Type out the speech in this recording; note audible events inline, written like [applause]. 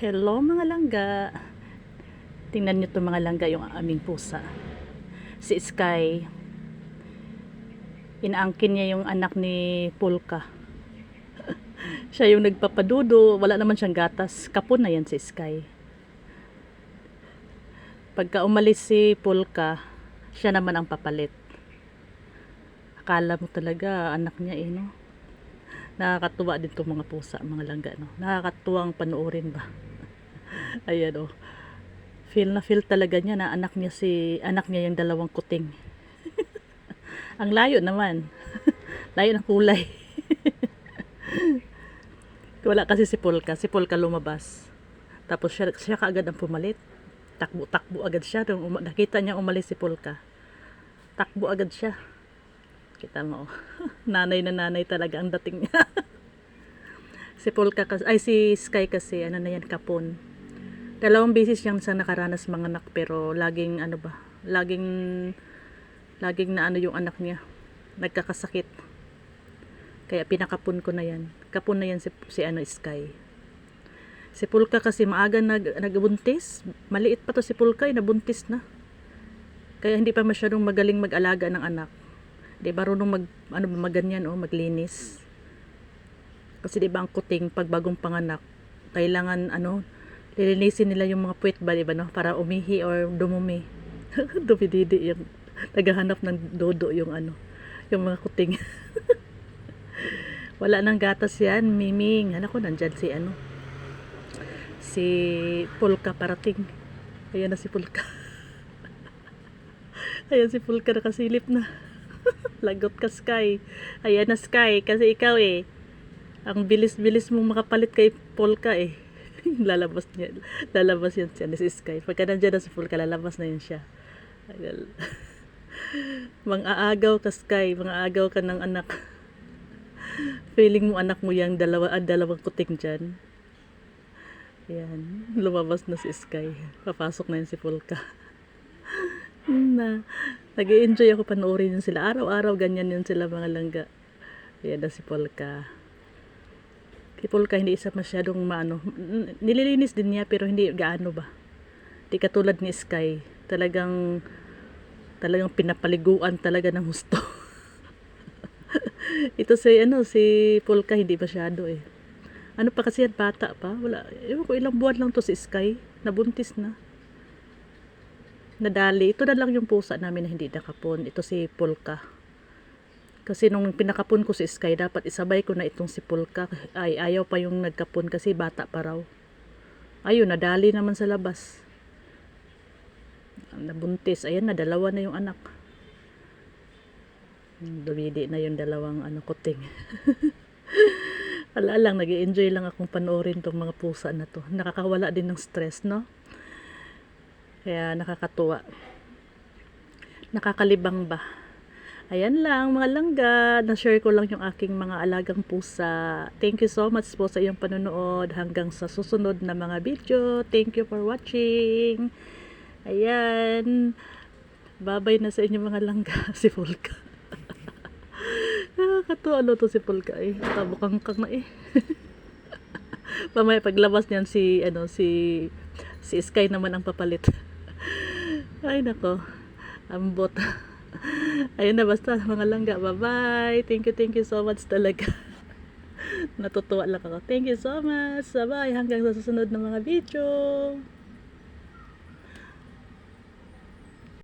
Hello mga langga. Tingnan niyo to mga langga yung aming pusa. Si Sky. Inaangkin niya yung anak ni Pulka. [laughs] siya yung nagpapadudo. Wala naman siyang gatas. Kapon na yan si Sky. Pagka umalis si Pulka, siya naman ang papalit. Akala mo talaga anak niya eh no? Nakakatuwa din itong mga pusa, mga langga, no? Nakakatuwang panoorin ba? Ayan, oh. Feel na feel talaga niya na anak niya si, anak niya yung dalawang kuting. [laughs] Ang layo naman. [laughs] layo ng kulay. [laughs] Wala kasi si Polka. Si Polka lumabas. Tapos siya, siya kaagad ang pumalit. Takbo-takbo agad siya. Nung uma- nakita niya umalis si Polka. Takbo agad siya. Kita mo. nanay na nanay talaga ang dating niya. si Polka kasi, ay si Sky kasi, ano na yan, kapon. Dalawang beses siyang sa nakaranas mga anak pero laging ano ba, laging laging na ano yung anak niya. Nagkakasakit. Kaya pinakapon ko na yan. Kapon na yan si, si ano Sky. Si Pulka kasi maaga nag, nagbuntis. Maliit pa to si Pulka, eh, nabuntis na. Kaya hindi pa masyadong magaling mag-alaga ng anak. Di ba marunong mag, ano ba, maganyan, oh, maglinis. Kasi di ba ang kuting pag bagong panganak, kailangan ano, lilinisin nila yung mga puwet ba, di ba, no? Para umihi or dumumi. [laughs] Dumididi yung, naghahanap ng dodo yung ano, yung mga kuting. [laughs] Wala nang gatas yan, miming. Anak ko, nandyan si ano, si Pulka parating. Ayan na si Pulka. [laughs] Ayan si Pulka nakasilip na. Lagot ka Sky. Ayan na Sky, kasi ikaw eh. Ang bilis-bilis mong makapalit kay Polka eh. [laughs] lalabas niya. Lalabas yan siya ni si Sky. Pagka nandiyan na si Polka, lalabas na yun siya. [laughs] Mang-aagaw ka Sky. Mang-aagaw ka ng anak. [laughs] Feeling mo anak mo yung dalawa, ah, dalawang kuting dyan. Yan. Lumabas na si Sky. Papasok na yun si Polka. na nag enjoy ako panoorin yun sila. Araw-araw ganyan yun sila mga langga. Ayan na si Polka. Si Polka hindi isa masyadong maano. Nililinis din niya pero hindi gaano ba. Di katulad ni Sky. Talagang talagang pinapaliguan talaga ng husto. [laughs] Ito si ano si Polka hindi masyado eh. Ano pa kasi yan bata pa? Wala. Ewan ko ilang buwan lang to si Sky. Nabuntis na nadali. Ito na lang yung pusa namin na hindi nakapon. Ito si Polka. Kasi nung pinakapon ko si Sky, dapat isabay ko na itong si Polka. Ay, ayaw pa yung nagkapon kasi bata pa raw. Ayun, nadali naman sa labas. Nabuntis. Ayan na, dalawa na yung anak. Dumidi na yung dalawang ano, kuting. [laughs] Wala lang, nag enjoy lang akong panoorin tong mga pusa na to. Nakakawala din ng stress, no? Kaya nakakatuwa. Nakakalibang ba? Ayan lang mga langga. Na-share ko lang yung aking mga alagang pusa. Thank you so much po sa iyong panonood. Hanggang sa susunod na mga video. Thank you for watching. Ayan. Babay na sa inyo mga langga. [laughs] Si Polka. [laughs] Nakakatuwa ano to si Polka eh. Tabukang-kang na eh. [laughs] Mamaya paglabas niyan si ano si si Sky naman ang papalit. Ay nako. Ambot. Ayun na basta mga langga. Bye-bye. Thank you, thank you so much talaga. [laughs] Natutuwa lang ako. Thank you so much. Bye-bye. Hanggang sa susunod na mga video.